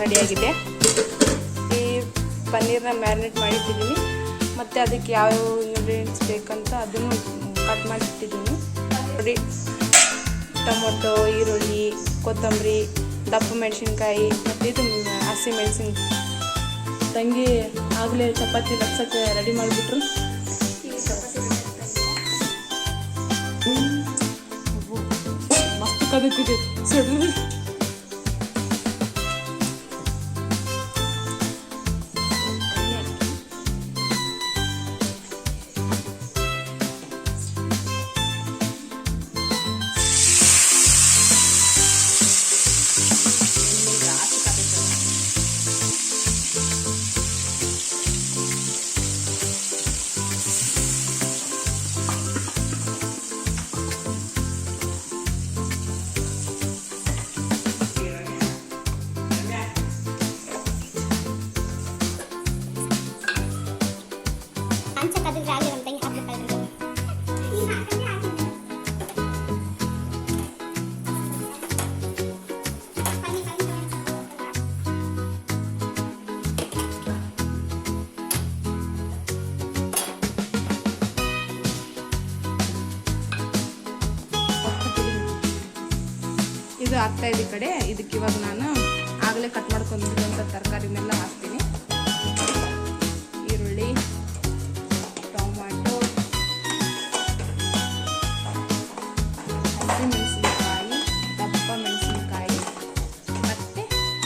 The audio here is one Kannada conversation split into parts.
ರೆಡಿಯಾಗಿದೆ. ಈ ಪನ್ನೀರ್ನ ಮ್ಯಾರಿನೇಟ್ ಮಾಡಿಟ್ಟಿದ್ದೀನಿ. ಮತ್ತು ಅದಕ್ಕೆ ಯಾವ್ಯಾವ ಇಂಗ್ರೀಡಿಯೆಂಟ್ಸ್ ಬೇಕಂತ ಅದನ್ನು ಕಟ್ ಮಾಡಿಟ್ಟಿದ್ದೀನಿ ನೋಡಿ, ಟೊಮೊಟೊ, ಈರುಳ್ಳಿ, ಕೊತ್ತಂಬರಿ, ದಪ್ಪ ಮೆಣಸಿನ್ಕಾಯಿ, ಮತ್ತು ಇದು ಹಸಿ ಮೆಣಸಿನ ತಂಗಿ ಆಗಲೇ ಚಪಾತಿ ಲಟ್ಸಕ್ಕೆ ರೆಡಿ ಮಾಡಿಬಿಟ್ರು. ಮಸ್ತ್ ಕದಕ್ಕಿದೆ ಸರಿ. ಇದು ಆಗ್ತಾ ಇದೆ ಕಡೆ. ಇದಕ್ಕೆ ಇವಾಗ ನಾನು ಆಗಲೇ ಕಟ್ ಮಾಡ್ಕೊಂಡಿರುವಂಥ ತರಕಾರಿನೆಲ್ಲ ಹಾಕ್ತೀನಿ. ಈರುಳ್ಳಿ, ಟೊಮ್ಯಾಟೊ ಹಸಿಮೆಣಸಿನಕಾಯಿ ದಪ್ಪ ಮೆಣಸಿನಕಾಯಿ, ಮತ್ತು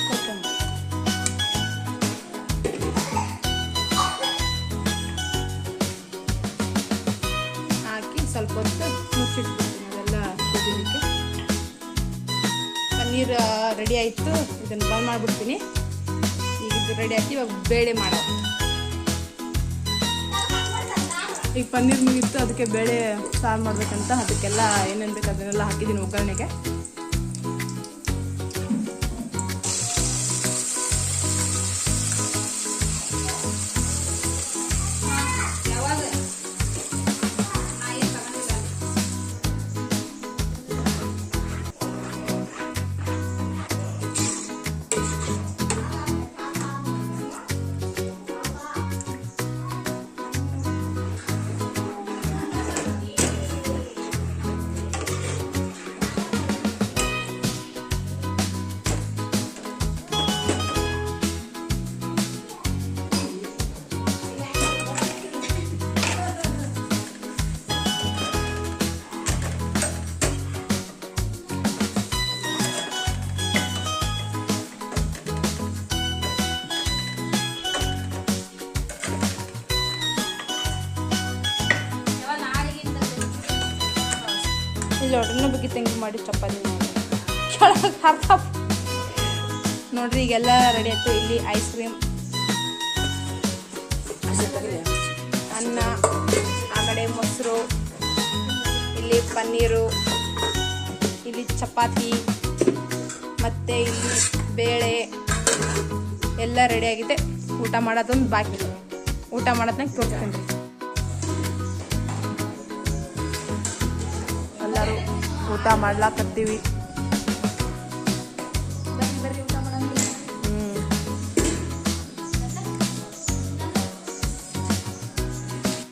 ಕೊತ್ತಂಬರಿ. ಹಾಕಿ ಸ್ವಲ್ಪ ಹೊತ್ತು ಪನ್ನೀರ್ ರೆಡಿ ಆಯಿತು. ಇದನ್ನು ಬಂದ್ ಮಾಡಿಬಿಡ್ತೀನಿ. ಈಗ ಇದು ರೆಡಿ ಆಯ್ತು. ಇವಾಗ ಬೇಳೆ ಮಾಡೋದು. ಈಗ ಪನ್ನೀರ್ ಮುಗಿತ್ತು ಅದಕ್ಕೆ ಬೇಳೆ ಸಾರು ಮಾಡಬೇಕಂತ ಅದಕ್ಕೆಲ್ಲ ಏನೇನು ಬೇಕು ಅದನ್ನೆಲ್ಲ ಹಾಕಿದ್ದೀನಿ ಒಗ್ಗರಣೆಗೆ ಇಲ್ಲಿ ನೋಡ್ರಿ ಬಗ್ಗೆ ತೆಂಗಿ ಮಾಡಿ ಚಪಾತಿ ಕೆಳಗೆ ಅರ್ಥ ನೋಡ್ರಿ, ಈಗೆಲ್ಲ ರೆಡಿ ಆಯ್ತು. ಇಲ್ಲಿ ಐಸ್ ಕ್ರೀಮ್ ಅನ್ನ ಆ ಮೊಸರು, ಇಲ್ಲಿ ಪನ್ನೀರು, ಇಲ್ಲಿ ಚಪಾತಿ, ಮತ್ತು ಇಲ್ಲಿ ಬೇಳೆ, ಎಲ್ಲ ರೆಡಿ ಆಗಿದೆ. ಊಟ ಮಾಡೋದೊಂದು ಬಾಕಿ. ಊಟ ಮಾಡೋದನ್ನ ತೋರಿಸ್ತೀನಿ. આવતા માળલા પ્રત્યે